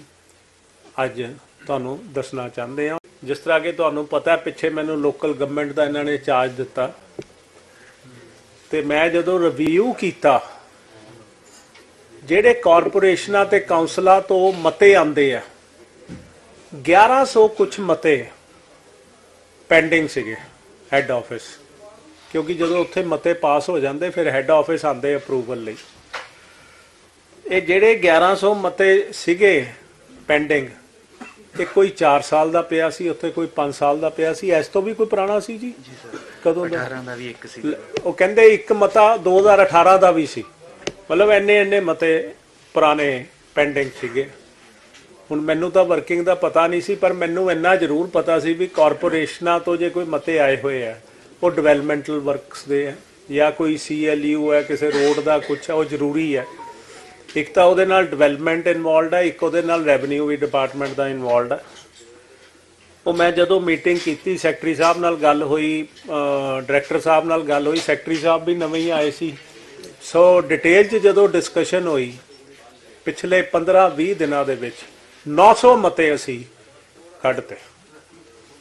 ਅੱਜ ਤੁਹਾਨੂੰ ਦੱਸਣਾ ਚਾਹੁੰਦੇ ਹਾਂ। ਜਿਸ ਤਰ੍ਹਾਂ ਕਿ ਤੁਹਾਨੂੰ ਪਤਾ ਪਿੱਛੇ ਮੈਨੂੰ ਲੋਕਲ ਗਵਰਨਮੈਂਟ ਦਾ ਇਹਨਾਂ ਨੇ ਚਾਰਜ ਦਿੱਤਾ। ਤੇ ਮੈਂ ਜਦੋਂ ਰਿਵਿਊ ਕੀਤਾ ਜਿਹੜੇ ਕਾਰਪੋਰੇਸ਼ਨਾਂ ਤੇ ਕਾਉਂਸਲਾਂ ਤੋਂ ਮਤੇ ਆਂਦੇ ਆ 1100 ਕੁਝ ਮਤੇ ਪੈਂਡਿੰਗ ਸੀਗੇ ਹੈੱਡ ਆਫਿਸ ਕਿਉਂਕਿ ਜਦੋਂ ਉੱਥੇ ਮਤੇ ਪਾਸ ਹੋ ਜਾਂਦੇ ਫਿਰ ਹੈੱਡ ਆਫਿਸ ਆਂਦੇ ਅਪਰੂਵਲ ਲਈ। ਇਹ ਜਿਹੜੇ 1100 ਮਤੇ ਸੀਗੇ ਪੈਂਡਿੰਗ ਇਹ ਕੋਈ 4 ਸਾਲ ਦਾ ਪਿਆ ਸੀ ਉੱਥੇ ਕੋਈ 5 ਸਾਲ ਦਾ ਪਿਆ ਸੀ। ਇਸ ਤੋਂ ਵੀ ਕੋਈ ਪੁਰਾਣਾ ਸੀ ਜੀ? ਜੀ ਸਰ। ਕਦੋਂ ਦਾ? 18 ਦਾ ਵੀ ਇੱਕ ਸੀ। ਉਹ ਕਹਿੰਦੇ ਇੱਕ ਮਤਾ 2018 ਦਾ ਵੀ ਸੀ। ਮਤਲਬ ਇੰਨੇ ਇੰਨੇ ਮਤੇ ਪੁਰਾਣੇ ਪੈਂਡਿੰਗ ਸੀਗੇ। ਹੁਣ ਮੈਨੂੰ ਤਾਂ ਵਰਕਿੰਗ ਦਾ ਪਤਾ ਨਹੀਂ ਸੀ, ਪਰ ਮੈਨੂੰ ਇੰਨਾ ਜ਼ਰੂਰ ਪਤਾ ਸੀ ਵੀ ਕਾਰਪੋਰੇਸ਼ਨਾਂ ਤੋਂ ਜੇ ਕੋਈ ਮਤੇ ਆਏ ਹੋਏ ਆ, ਉਹ ਡਿਵੈਲਪਮੈਂਟਲ ਵਰਕਸ ਦੇ ਆ, ਜਾਂ ਕੋਈ ਸੀਐਲਯੂ ਹੈ ਕਿਸੇ ਰੋਡ ਦਾ ਕੁਝ ਹੈ ਉਹ ਜ਼ਰੂਰੀ ਹੈ ਇੱਕ ਤਾਂ ਉਹਦੇ ਨਾਲ ਡਿਵੈਲਪਮੈਂਟ ਇਨਵੋਲਡ ਹੈ ਇੱਕ ਉਹਦੇ ਨਾਲ ਰੈਵਨਿਊ ਵੀ ਡਿਪਾਰਟਮੈਂਟ ਦਾ ਇਨਵੋਲਡ ਹੈ ਉਹ ਮੈਂ ਜਦੋਂ ਮੀਟਿੰਗ ਕੀਤੀ ਸੈਕਟਰੀ ਸਾਹਿਬ ਨਾਲ ਗੱਲ ਹੋਈ ਡਾਇਰੈਕਟਰ ਸਾਹਿਬ ਨਾਲ ਗੱਲ ਹੋਈ ਸੈਕਟਰੀ ਸਾਹਿਬ ਵੀ ਨਵੇਂ ਹੀ ਆਏ ਸੀ। ਸੋ ਡਿਟੇਲ 'ਚ ਜਦੋਂ ਡਿਸਕਸ਼ਨ ਹੋਈ, ਪਿਛਲੇ 15-20 ਦਿਨਾਂ ਦੇ ਵਿੱਚ 900 ਮਤੇ ਅਸੀਂ ਕੱਢਤੇ।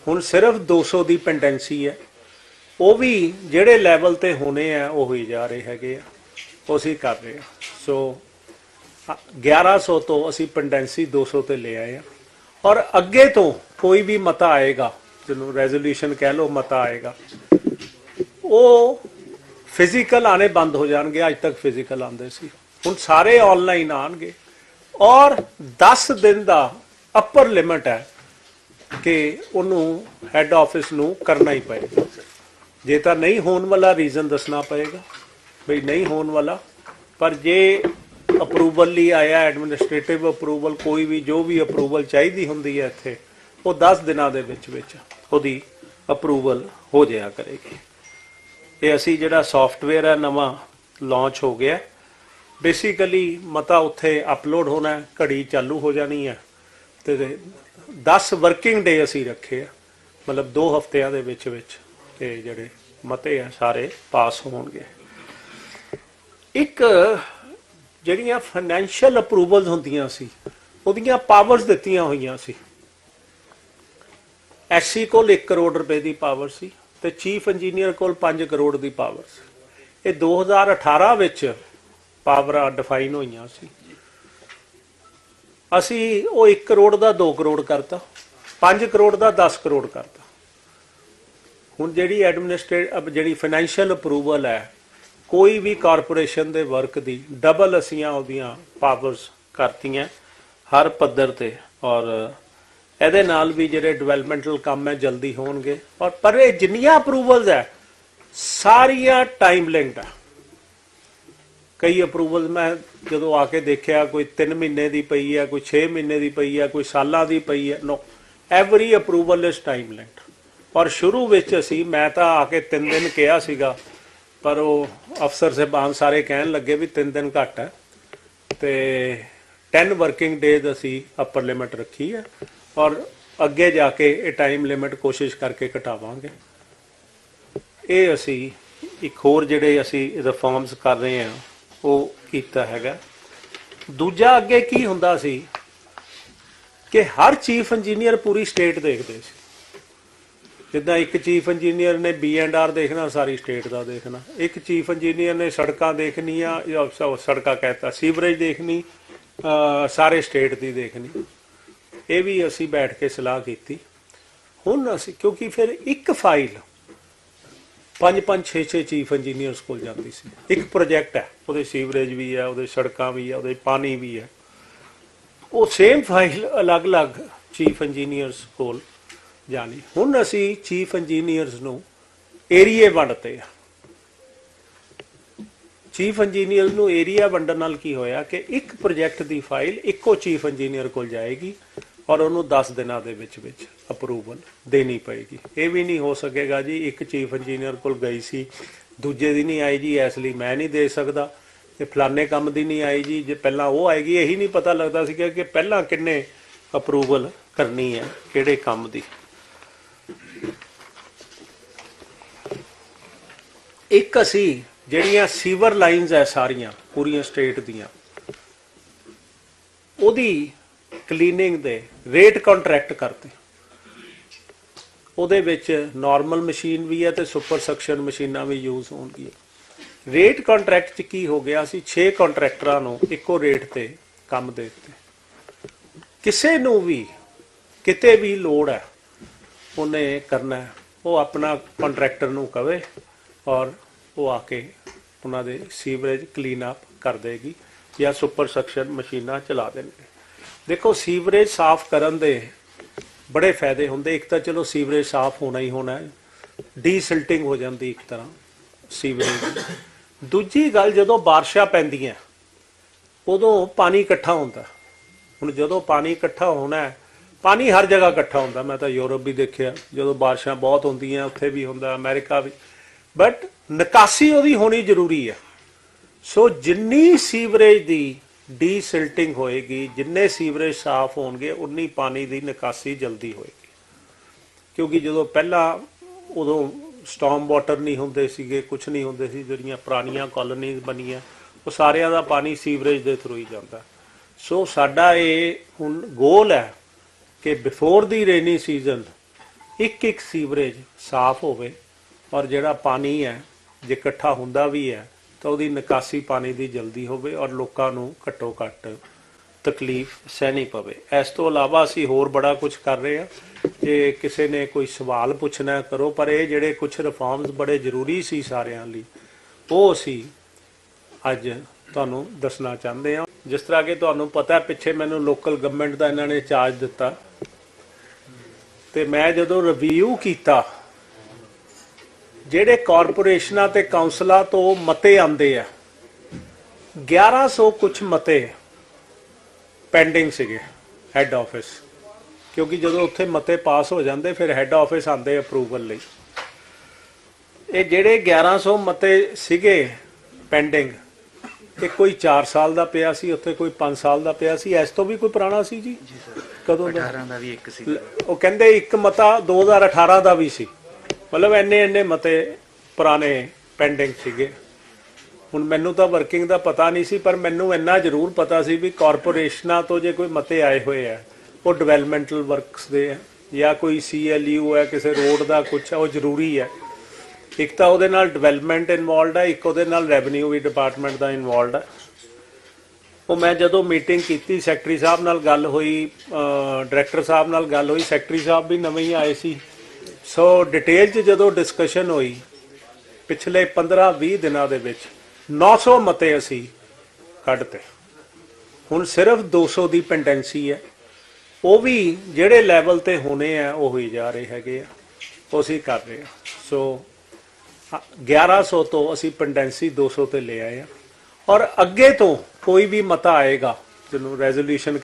ਹੁਣ ਸਿਰਫ 200 ਦੀ ਪੈਂਡੈਂਸੀ ਹੈ। ਉਹ ਵੀ ਜਿਹੜੇ ਲੈਵਲ ਤੇ ਹੋਣੇ ਆ, ਉਹ ਹੀ ਜਾ ਰਹੇ ਹੈਗੇ ਆ। ਉਹ ਅਸੀਂ ਕਰ ਰਹੇ ਆ। ਸੋ ਅ- 1100 ਤੋਂ ਅਸੀਂ ਪੈਂਡੈਂਸੀ 200 ਤੇ ਲੈ ਆਏ ਆ। ਔਰ ਅੱਗੇ ਤੋਂ ਕੋਈ ਵੀ ਮਤਾ ਆਏਗਾ, ਜਿਹਨੂੰ ਰੈਜ਼ੋਲੂਸ਼ਨ ਕਹਿ ਲਓ ਮਤਾ ਆਏਗਾ, ਉਹ ਫਿਜ਼ੀਕਲ ਆਣੇ ਬੰਦ ਹੋ ਜਾਣਗੇ, ਅੱਜ ਤੱਕ ਫਿਜ਼ੀਕਲ ਆਉਂਦੇ ਸੀ। ਹੁਣ ਸਾਰੇ ਆਨਲਾਈਨ ਆਣਗੇ ਔਰ 10 ਦਿਨ ਦਾ ਅਪਰ ਲਿਮਟ ਹੈ ਕਿ ਉਹਨੂੰ ਹੈੱਡ ਆਫਿਸ ਨੂੰ ਕਰਨਾ ਹੀ ਪਏਗਾ। ਜੇ ਤਾਂ ਨਹੀਂ ਹੋਣ ਵਾਲਾ ਰੀਜ਼ਨ ਦੱਸਣਾ ਪਏਗਾ ਬਈ ਨਹੀਂ ਹੋਣ ਵਾਲਾ, ਪਰ ਜੇ ਅਪਰੂਵਲ ਲਈ ਆਇਆ ਐਡਮਿਨਿਸਟ੍ਰੇਟਿਵ ਅਪਰੂਵਲ ਕੋਈ ਵੀ ਜੋ ਵੀ ਅਪਰੂਵਲ ਚਾਹੀਦੀ ਹੁੰਦੀ ਹੈ ਇੱਥੇ, ਉਹ 10 ਦਿਨਾਂ ਦੇ ਵਿੱਚ ਵਿੱਚ ਉਹਦੀ ਅਪਰੂਵਲ ਹੋ ਜਾਇਆ ਕਰੇਗੀ। ਇਹ ਅਸੀਂ ਜਿਹੜਾ ਸੌਫਟਵੇਅਰ ਹੈ ਨਵਾਂ ਲਾਂਚ ਹੋ ਗਿਆ। ਬੇਸਿਕਲੀ ਮਤਾ ਉੱਥੇ ਅਪਲੋਡ ਹੋਣਾ, ਘੜੀ ਚਾਲੂ ਹੋ ਜਾਣੀ ਹੈ ਤੇ 10 ਵਰਕਿੰਗ ਡੇ ਅਸੀਂ ਰੱਖੇ ਆ, ਮਤਲਬ 2 ਹਫ਼ਤਿਆਂ ਦੇ ਵਿੱਚ ਵਿੱਚ ਇਹ ਜਿਹੜੇ ਮਤੇ ਆ, ਸਾਰੇ ਪਾਸ ਹੋਣਗੇ। ਇੱਕ ਜਿਹੜੀਆਂ ਫਾਈਨੈਂਸ਼ੀਅਲ ਅਪਰੂਵਲਸ ਹੁੰਦੀਆਂ ਸੀ, ਉਹਦੀਆਂ ਪਾਵਰਸ ਦਿੱਤੀਆਂ ਹੋਈਆਂ ਸੀ। ਐਸਸੀ ਕੋਲ 1 ਕਰੋੜ ਰੁਪਏ ਦੀ ਪਾਵਰ ਸੀ। ਤੇ ਚੀਫ ਇੰਜੀਨੀਅਰ ਕੋਲ 5 ਕਰੋੜ ਦੀ ਪਾਵਰ ਸੀ। ਇਹ 2018 ਵਿੱਚ ਪਾਵਰਾਂ ਡਿਫਾਈਨ ਹੋਈਆਂ ਸੀ। ਅਸੀਂ ਉਹ 1 ਕਰੋੜ ਦਾ 2 ਕਰੋੜ ਕਰਤਾ 5 ਕਰੋੜ ਦਾ 10 ਕਰੋੜ ਕਰਤਾ। ਹੁਣ ਜਿਹੜੀ ਐਡਮਿਨਿਸਟ੍ਰੇਟ ਜਿਹੜੀ ਫਾਈਨੈਂਸ਼ੀਅਲ ਅਪਰੂਵਲ ਹੈ, ਕੋਈ ਵੀ ਕਾਰਪੋਰੇਸ਼ਨ ਦੇ ਵਰਕ ਦੀ ਡਬਲ ਅਸੀਂ ਉਹਦੀਆਂ ਪਾਵਰਸ ਕਰਤੀਆਂ, ਹਰ ਪੱਧਰ ਤੇ ਔਰ ਇਹਦੇ ਨਾਲ ਵੀ ਜਿਹੜੇ ਡਿਵੈਲਪਮੈਂਟਲ ਕੰਮ ਹੈ, ਜਲਦੀ ਹੋਣਗੇ। ਔਰ ਪਰ ਇਹ ਜਿੰਨੀਆਂ ਅਪਰੂਵਲਸ ਹੈ, ਸਾਰੀਆਂ ਟਾਈਮ ਲਿੰਕਡ ਹੈ ਕਈ ਅਪਰੂਵਲ ਮੈਂ ਜਦੋਂ ਆ ਕੇ ਦੇਖਿਆ, ਕੋਈ 3 ਮਹੀਨੇ ਦੀ ਪਈ ਹੈ, ਕੋਈ 6 ਮਹੀਨੇ ਦੀ ਪਈ ਹੈ, ਕੋਈ ਸਾਲਾਂ ਦੀ ਪਈ ਹੈ no every approval is time linked ਔਰ ਸ਼ੁਰੂ ਵਿੱਚ ਅਸੀਂ, ਮੈਂ ਤਾਂ ਆ ਕੇ 3 ਦਿਨ ਕਿਹਾ ਸੀਗਾ, ਪਰ ਉਹ ਅਫਸਰ ਸਾਹਿਬਾਨ ਸਾਰੇ ਕਹਿਣ ਲੱਗੇ ਵੀ 3 ਦਿਨ ਘੱਟ ਹੈ। ਤੇ 10 ਵਰਕਿੰਗ ਡੇਜ਼ ਅਸੀਂ ਅਪਰ ਲਿਮਟ ਰੱਖੀ ਹੈ। ਔਰ ਅੱਗੇ ਜਾ ਕੇ ਇਹ ਟਾਈਮ ਲਿਮਿਟ ਕੋਸ਼ਿਸ਼ ਕਰਕੇ ਘਟਾਵਾਂਗੇ। ਇਹ ਅਸੀਂ ਇੱਕ ਹੋਰ ਜਿਹੜੇ ਅਸੀਂ ਰਿਫਾਰਮਸ ਕਰ ਰਹੇ ਹਾਂ, ਉਹ ਕੀਤਾ ਹੈਗਾ। ਦੂਜਾ ਅੱਗੇ ਕੀ ਹੁੰਦਾ ਸੀ ਕਿ ਹਰ ਚੀਫ ਇੰਜੀਨੀਅਰ ਪੂਰੀ ਸਟੇਟ ਦੇਖਦੇ ਸੀ। ਜਿੱਦਾਂ ਇੱਕ ਚੀਫ ਇੰਜੀਨੀਅਰ ਨੇ ਬੀ ਐਂਡ ਆਰ ਦੇਖਣਾ, ਸਾਰੀ ਸਟੇਟ ਦਾ ਦੇਖਣਾ। ਇੱਕ ਚੀਫ ਇੰਜੀਨੀਅਰ ਨੇ ਸੜਕਾਂ ਦੇਖਣੀਆਂ, ਜਾਂ ਸ- ਸੜਕਾਂ ਕਹਿਤਾ ਸੀਵਰੇਜ ਦੇਖਣੀ ਸਾਰੇ ਸਟੇਟ ਦੀ ਦੇਖਣੀ। ਇਹ ਵੀ ਅਸੀਂ ਬੈਠ ਕੇ ਸਲਾਹ ਕੀਤੀ। ਹੁਣ ਅਸੀਂ, ਕਿਉਂਕਿ ਫਿਰ ਇੱਕ ਫਾਈਲ, ਪੰਜ ਪੰਜ 6 6 ਚੀਫ ਇੰਜੀਨੀਅਰਸ ਕੋਲ ਜਾਂਦੀ ਸੀ। ਇੱਕ ਪ੍ਰੋਜੈਕਟ ਹੈ, ਉਹਦੇ ਸੀਵਰੇਜ ਵੀ ਹੈ, ਉਹਦੇ ਸੜਕਾਂ ਵੀ ਹੈ, ਉਹਦੇ ਪਾਣੀ ਵੀ ਹੈ। ਉਹ ਸੇਮ ਫਾਈਲ ਅਲੱਗ-ਅਲੱਗ ਚੀਫ ਇੰਜੀਨੀਅਰਸ ਕੋਲ ਜਾਣੀ। ਹੁਣ ਅਸੀਂ ਚੀਫ ਇੰਜੀਨੀਅਰਸ ਨੂੰ ਏਰੀਏ ਵੰਡਤੇ ਆ ਚੀਫ ਇੰਜੀਨੀਅਰ ਨੂੰ ਏਰੀਆ ਵੰਡਣ ਨਾਲ ਕੀ ਹੋਇਆ ਕਿ ਇੱਕ ਪ੍ਰੋਜੈਕਟ ਦੀ ਫਾਈਲ ਇੱਕੋ ਚੀਫ ਇੰਜੀਨੀਅਰ ਕੋਲ ਜਾਏਗੀ ਔਰ ਉਹਨੂੰ 10 ਦਿਨਾਂ ਦੇ ਵਿੱਚ ਵਿੱਚ ਅਪਰੂਵਲ ਦੇਣੀ ਪਏਗੀ। ਇਹ ਵੀ ਨਹੀਂ ਹੋ ਸਕੇਗਾ ਜੀ, ਇੱਕ ਚੀਫ ਇੰਜੀਨੀਅਰ ਕੋਲ ਗਈ ਸੀ, ਦੂਜੇ ਦੀ ਨਹੀਂ ਆਈ ਜੀ, ਇਸ ਲਈ ਮੈਂ ਨਹੀਂ ਦੇ ਸਕਦਾ। ਤੇ ਫਲਾਣੇ ਕੰਮ ਦੀ ਨਹੀਂ ਆਈ ਜੀ, ਜੇ ਪਹਿਲਾਂ ਉਹ ਆਏਗੀ, ਇਹੀ ਨਹੀਂ ਪਤਾ ਲੱਗਦਾ ਸੀ ਕਿ ਪਹਿਲਾਂ ਕਿੰਨੇ ਅਪਰੂਵਲ ਕਰਨੀ ਹੈ, ਕਿਹੜੇ ਕੰਮ ਦੀ। ਇੱਕ ਅਸੀਂ ਜਿਹੜੀਆਂ ਸੀਵਰ ਲਾਈਨਸ ਐ ਸਾਰੀਆਂ, ਪੂਰੀਆਂ ਸਟੇਟ ਦੀਆਂ, ਉਹਦੀ ਕਲੀਨਿੰਗ ਦੇ ਰੇਟ ਕੰਟਰੈਕਟ ਕਰਤੇ ਉਹਦੇ ਵਿੱਚ ਨਾਰਮਲ ਮਸ਼ੀਨ ਵੀ ਹੈ ਤੇ ਸੁਪਰ ਸਕਸ਼ਨ ਮਸ਼ੀਨਾਂ ਵੀ ਯੂਜ਼ ਹੋਣਗੀਆਂ। ਰੇਟ ਕੰਟਰੈਕਟ 'ਚ ਕੀ ਹੋ ਗਿਆ ਸੀ? 6 ਕੰਟਰੈਕਟਰਾਂ ਨੂੰ ਇੱਕੋ ਰੇਟ ਤੇ ਕੰਮ ਦੇ ਦਿੱਤੇ। ਕਿਸੇ ਨੂੰ ਵੀ ਕਿਤੇ ਵੀ ਲੋੜ ਹੈ ਉਹਨੇ ਕਰਨਾ ਉਹ ਆਪਣਾ ਕੰਟਰੈਕਟਰ ਨੂੰ ਕਵੇ ਔਰ ਉਹ ਆ ਕੇ ਉਹਨਾਂ ਦੇ ਸੀਵਰੇਜ ਕਲੀਨ ਅਪ ਕਰ ਦੇਗੀ ਜਾਂ ਸੁਪਰ ਸਕਸ਼ਨ ਮਸ਼ੀਨਾਂ ਚਲਾ ਦੇਣਗੇ। ਦੇਖੋ, ਸੀਵਰੇਜ ਸਾਫ਼ ਕਰਨ ਦੇ ਬੜੇ ਫਾਇਦੇ ਹੁੰਦੇ। ਇੱਕ ਤਾਂ ਚਲੋ ਸੀਵਰੇਜ ਸਾਫ਼ ਹੋਣਾ ਹੀ ਹੋਣਾ ਹੈ। ਡੀਸਿਲਟਿੰਗ ਹੋ ਜਾਂਦੀ ਇੱਕ ਤਰ੍ਹਾਂ ਸੀਵਰੇਜ ਦੂਜੀ ਗੱਲ, ਜਦੋਂ ਬਾਰਿਸ਼ਾਂ ਪੈਂਦੀਆਂ, ਉਦੋਂ ਪਾਣੀ ਇਕੱਠਾ ਹੁੰਦਾ। ਹੁਣ ਜਦੋਂ ਪਾਣੀ ਇਕੱਠਾ ਹੋਣਾ ਪਾਣੀ ਹਰ ਜਗ੍ਹਾ ਇਕੱਠਾ ਹੁੰਦਾ। ਮੈਂ ਤਾਂ ਯੂਰਪ ਵੀ ਦੇਖਿਆ, ਜਦੋਂ ਬਾਰਿਸ਼ਾਂ ਬਹੁਤ ਹੁੰਦੀਆਂ, ਉੱਥੇ ਵੀ ਹੁੰਦਾ, ਅਮਰੀਕਾ ਵੀ। ਬਟ ਨਿਕਾਸੀ ਉਹਦੀ ਹੋਣੀ ਜ਼ਰੂਰੀ ਹੈ। ਸੋ ਜਿੰਨੀ ਸੀਵਰੇਜ ਦੀ ਡੀਸਿਲਟਿੰਗ ਹੋਏਗੀ, ਜਿੰਨੇ ਸੀਵਰੇਜ ਸਾਫ਼ ਹੋਣਗੇ, ਉਨੀ ਪਾਣੀ ਦੀ ਨਿਕਾਸੀ ਜਲਦੀ ਹੋਏਗੀ। ਕਿਉਂਕਿ ਜਦੋਂ ਪਹਿਲਾਂ ਉਦੋਂ ਸਟਾਰਮ ਵਾਟਰ ਨਹੀਂ ਹੁੰਦੇ ਸੀਗੇ ਕੁਝ ਨਹੀਂ ਹੁੰਦੇ ਸੀ, ਜਿਹੜੀਆਂ ਪੁਰਾਣੀਆਂ ਕਾਲੋਨੀਜ਼ ਬਣੀਆਂ, ਉਹ ਸਾਰਿਆਂ ਦਾ ਪਾਣੀ ਸੀਵਰੇਜ ਦੇ ਥਰੂ ਹੀ ਜਾਂਦਾ। ਸੋ ਸਾਡਾ ਇਹ ਹੁਣ ਗੋਲ ਹੈ ਕਿ ਬਿਫੋਰ ਦੀ ਰੇਨੀ ਸੀਜ਼ਨ ਇੱਕ ਇੱਕ ਸੀਵਰੇਜ ਸਾਫ਼ ਹੋਵੇ ਔਰ ਜਿਹੜਾ ਪਾਣੀ ਹੈ, ਜੇ ਇਕੱਠਾ ਹੁੰਦਾ ਵੀ ਹੈ, ਤਾਂ ਉਹਦੀ ਨਿਕਾਸੀ ਪਾਣੀ ਦੀ ਜਲਦੀ ਹੋਵੇ ਔਰ ਲੋਕਾਂ ਨੂੰ ਘੱਟੋ ਘੱਟ ਤਕਲੀਫ ਸਹਿਣੀ ਪਵੇ। ਇਸ ਤੋਂ ਇਲਾਵਾ ਅਸੀਂ ਹੋਰ ਬੜਾ ਕੁਝ ਕਰ ਰਹੇ ਹਾਂ। ਜੇ ਕਿਸੇ ਨੇ ਕੋਈ ਸਵਾਲ ਪੁੱਛਣਾ ਕਰੋ, ਪਰ ਇਹ ਜਿਹੜੇ ਕੁਝ ਰਿਫਾਰਮਸ ਬੜੇ ਜ਼ਰੂਰੀ ਸੀ ਸਾਰਿਆਂ ਲਈ, ਉਹ ਅਸੀਂ ਅੱਜ ਤੁਹਾਨੂੰ ਦੱਸਣਾ ਚਾਹੁੰਦੇ ਹਾਂ। ਜਿਸ ਤਰ੍ਹਾਂ ਕਿ ਤੁਹਾਨੂੰ ਪਤਾ, ਪਿੱਛੇ ਮੈਨੂੰ ਲੋਕਲ ਗਵਰਨਮੈਂਟ ਦਾ ਇਹਨਾਂ ਨੇ ਚਾਰਜ ਦਿੱਤਾ। ਤੇ ਮੈਂ ਜਦੋਂ ਰਿਵਿਊ ਕੀਤਾ ਜਿਹੜੇ ਕਾਰਪੋਰੇਸ਼ਨਾਂ ਤੇ ਕਾਉਂਸਲਾਂ ਤੋਂ ਮਤੇ ਆਂਦੇ ਆ 1100 ਕੁਝ ਮਤੇ ਪੈਂਡਿੰਗ ਸੀਗੇ ਹੈੱਡ ਆਫਿਸ ਕਿਉਂਕਿ ਜਦੋਂ ਉੱਥੇ ਮਤੇ ਪਾਸ ਹੋ ਜਾਂਦੇ ਫਿਰ ਹੈੱਡ ਆਫਿਸ ਆਂਦੇ ਅਪਰੂਵਲ ਲਈ। ਇਹ ਜਿਹੜੇ 1100 ਮਤੇ ਸੀਗੇ ਪੈਂਡਿੰਗ ਇਹ ਕੋਈ 4 ਸਾਲ ਦਾ ਪਿਆ ਸੀ ਉੱਥੇ ਕੋਈ 5 ਸਾਲ ਦਾ ਪਿਆ ਸੀ। ਇਸ ਤੋਂ ਵੀ ਕੋਈ ਪੁਰਾਣਾ ਸੀ ਜੀ? ਜੀ ਸਰ ਕਦੋਂ ਦਾ? 18 ਦਾ ਵੀ ਇੱਕ ਸੀ। ਉਹ ਕਹਿੰਦੇ ਇੱਕ ਮਤਾ 2018 ਦਾ ਵੀ ਸੀ। ਮਤਲਬ ਇੰਨੇ ਇੰਨੇ ਮਤੇ ਪੁਰਾਣੇ ਪੈਂਡਿੰਗ ਸੀਗੇ। ਹੁਣ ਮੈਨੂੰ ਤਾਂ ਵਰਕਿੰਗ ਦਾ ਪਤਾ ਨਹੀਂ ਸੀ, ਪਰ ਮੈਨੂੰ ਇੰਨਾ ਜ਼ਰੂਰ ਪਤਾ ਸੀ ਵੀ ਕਾਰਪੋਰੇਸ਼ਨਾਂ ਤੋਂ ਜੇ ਕੋਈ ਮਤੇ ਆਏ ਹੋਏ ਆ, ਉਹ ਡਿਵੈਲਪਮੈਂਟਲ ਵਰਕਸ ਦੇ ਆ, ਜਾਂ ਕੋਈ ਸੀਐਲਯੂ ਹੈ ਕਿਸੇ ਰੋਡ ਦਾ ਕੁਝ ਉਹ ਜ਼ਰੂਰੀ ਹੈ ਇੱਕ ਤਾਂ ਉਹਦੇ ਨਾਲ ਡਿਵੈਲਪਮੈਂਟ ਇਨਵੋਲਡ ਹੈ ਇੱਕ ਉਹਦੇ ਨਾਲ ਰੈਵਨਿਊ ਵੀ ਡਿਪਾਰਟਮੈਂਟ ਦਾ ਇਨਵੋਲਡ ਹੈ ਉਹ ਮੈਂ ਜਦੋਂ ਮੀਟਿੰਗ ਕੀਤੀ ਸੈਕਟਰੀ ਸਾਹਿਬ ਨਾਲ ਗੱਲ ਹੋਈ ਡਾਇਰੈਕਟਰ ਸਾਹਿਬ ਨਾਲ ਗੱਲ ਹੋਈ ਸੈਕਟਰੀ ਸਾਹਿਬ ਵੀ ਨਵੇਂ ਹੀ ਆਏ ਸੀ। ਸੋ ਡਿਟੇਲ 'ਚ ਜਦੋਂ ਡਿਸਕਸ਼ਨ ਹੋਈ ਪਿਛਲੇ 15-20 ਦਿਨਾਂ ਦੇ ਵਿੱਚ 900 ਮਤੇ ਅਸੀਂ ਕੱਢਤੇ। ਹੁਣ ਸਿਰਫ 200 ਦੀ ਪੈਂਡੈਂਸੀ ਹੈ। ਉਹ ਵੀ ਜਿਹੜੇ ਲੈਵਲ ਤੇ ਹੋਣੇ ਆ ਉਹ ਹੀ ਜਾ ਰਹੇ ਹੈਗੇ ਆ। ਉਹ ਅਸੀਂ ਕਰ ਰਹੇ ਆ। ਸੋ ਅ, 1100 ਤੋਂ ਅਸੀਂ ਪੈਂਡੈਂਸੀ 200 ਤੇ ਲੈ ਆਏ ਆ। ਔਰ ਅੱਗੇ ਤੋਂ ਕੋਈ ਵੀ ਮਤਾ ਆਏਗਾ ਜਿਹਨੂੰ ਰੈਜ਼ੋਲੂਸ਼ਨ